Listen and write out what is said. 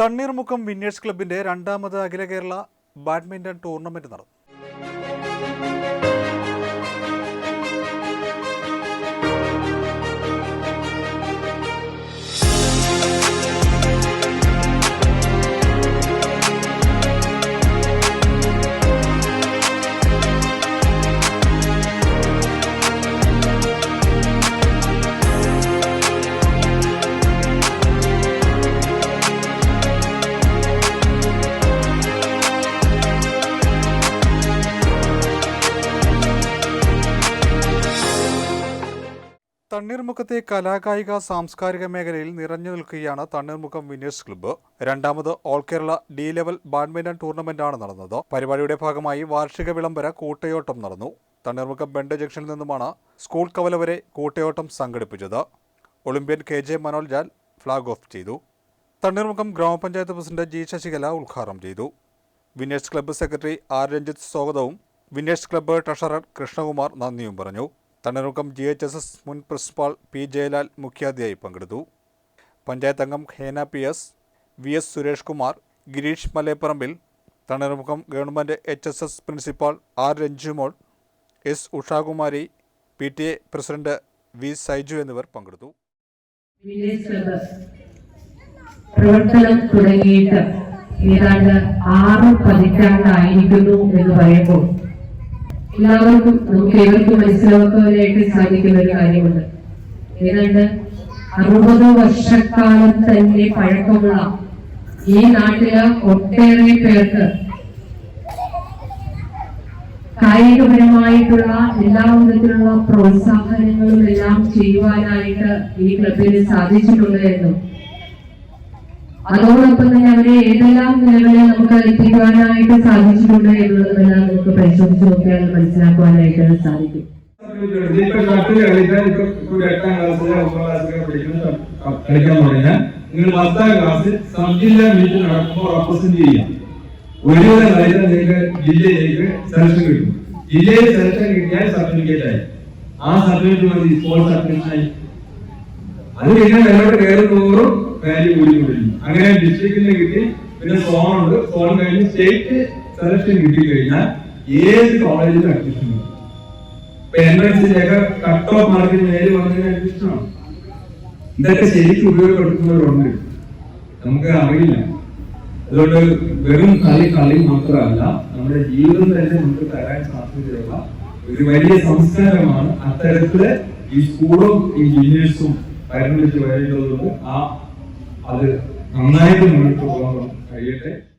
Thanneermukkom winners ക്ലബിന്റെ രണ്ടാമത് അഖില Kerala badminton tournament നടന്നു. തണ്ണീർമുക്കത്തെ കലാകായിക സാംസ്കാരിക മേഖലയിൽ നിറഞ്ഞു നിൽക്കുകയാണ് തണ്ണീർമുക്കം വിന്നേഴ്സ് ക്ലബ്ബ്. രണ്ടാമത് all Kerala D level badminton ടൂർണമെന്റാണ് നടന്നത്. പരിപാടിയുടെ ഭാഗമായി വാർഷിക വിളംബര കൂട്ടയോട്ടം നടന്നു. തണ്ണീർമുഖം ബെൻഡ് ജംഗ്ഷനിൽ നിന്നുമാണ് സ്കൂൾ കവല വരെ കൂട്ടയോട്ടം സംഘടിപ്പിച്ചത്. ഒളിമ്പ്യൻ കെ ജെ മനോജാൽ ജാൽ ഫ്ളാഗ് ഓഫ് ചെയ്തു. തണ്ണീർമുഖം ഗ്രാമപഞ്ചായത്ത് പ്രസിഡന്റ് ജി ശശികല ഉദ്ഘാടനം ചെയ്തു. Winners club secretary R Ranjith സ്വാഗതവും വിന്നേഴ്സ് ക്ലബ്ബ് ട്രഷറർ കൃഷ്ണകുമാർ നന്ദിയും പറഞ്ഞു. Thanneermukkom G H S S മുൻ പ്രിൻസിപ്പാൾ പി ജയലാൽ മുഖ്യാതിഥിയായി പങ്കെടുത്തു. പഞ്ചായത്ത് അംഗം Hena P S V S Suresh Kumar Gireesh Maleparambil Thanneermukkom government H S S principal R Ranjumol S Ushakumari P T A president V Saiju എന്നിവർ പങ്കെടുത്തു. പ്രവർത്തനം തുടങ്ങിയിട്ട് ഏതാണ്ട് ആറ് പതിറ്റാണ്ടായിരിക്കുന്നു എന്ന് പറയുമ്പോൾ എല്ലാവർക്കും നമുക്ക് ഏവർക്കും മനസ്സിലാക്കാനായിട്ട് സാധിക്കുന്ന ഒരു കാര്യമുണ്ട്. ഏതാണ്ട് അറുപത് വർഷക്കാലം തന്നെ പഴക്കമുള്ള ഈ നാട്ടിലെ ഒട്ടേറെ പേർക്ക് കായികപരമായിട്ടുള്ള എല്ലാ വിധത്തിലുള്ള പ്രോത്സാഹനങ്ങളും എല്ലാം ചെയ്യുവാനായിട്ട് ഈ ക്ലബിന് സാധിച്ചിട്ടുണ്ട് എന്നും അതോടൊപ്പം തന്നെ അവരെ ഏതെല്ലാം നിലകളിൽ നമുക്ക് എത്തിക്കുവാനായിട്ട് സാധിച്ചിട്ടുണ്ട് എന്നുള്ളതെല്ലാം നമുക്ക് പരിശോധിച്ച് നോക്കിയാൽ മനസ്സിലാക്കുവാനായിട്ട് സാധിക്കും. കളിക്കാൻ ഒരു കളിക്കാൻ തുടങ്ങിയാൽ നിങ്ങൾ പത്താം ക്ലാസ് സബ് ജില്ലാ മീറ്റ് നടക്കുമ്പോൾ റെപ്രസെന്റ് ചെയ്യാം ഒരുവിധം കളിച്ചാൽ നിങ്ങൾക്ക് ജില്ലയിലേക്ക് സെലക്ഷൻ കിട്ടും ജില്ലയിൽ സെലക്ഷൻ കിട്ടിയാൽ സർട്ടിഫിക്കറ്റ് ആയി ആ സർട്ടിഫിക്കറ്റ് മതി സ്പോർട്സ് സർട്ടിഫിക്കറ്റ് ആയി അത് കഴിഞ്ഞാൽ മേലോട്ട് കയറി വാല്യൂ കൂടിക്കൊണ്ടിരിക്കും അങ്ങനെ ഡിസ്ട്രിക്റ്റിന് കിട്ടി പിന്നെ സോൺ ഉണ്ട്. സോൺ കഴിഞ്ഞ് സ്റ്റേറ്റ് സെലക്ഷൻ കിട്ടി കഴിഞ്ഞാൽ ഏത് കോളേജിലും അഡ്മിഷൻ കിട്ടും ഇപ്പൊ എൻട്രൻസിന്റെയൊക്കെ കട്ട് ഓഫ് മാർക്കിന് മേൽ വന്നതിന് അഡ്മിഷനാണ് ഇതൊക്കെ ശരിക്കും ഉപയോഗപ്പെടുത്തുന്നവരുണ്ട്. നമുക്ക് അറിയില്ല. അതുകൊണ്ട് വെറും കളി കളി മാത്രമല്ല നമ്മുടെ ജീവിതം തന്നെ നമുക്ക് തരാൻ സാധ്യതയുള്ള ഒരു വലിയ സംസ്കാരമാണ് അത്തരത്തിൽ ഈ സ്കൂളും ഈ ജൂനിയേഴ്സും പരിണമിച്ച് വരുന്നതുകൊണ്ട് ആ അത് നന്നായിട്ട് മുന്നോട്ട് പോകാൻ കഴിയട്ടെ.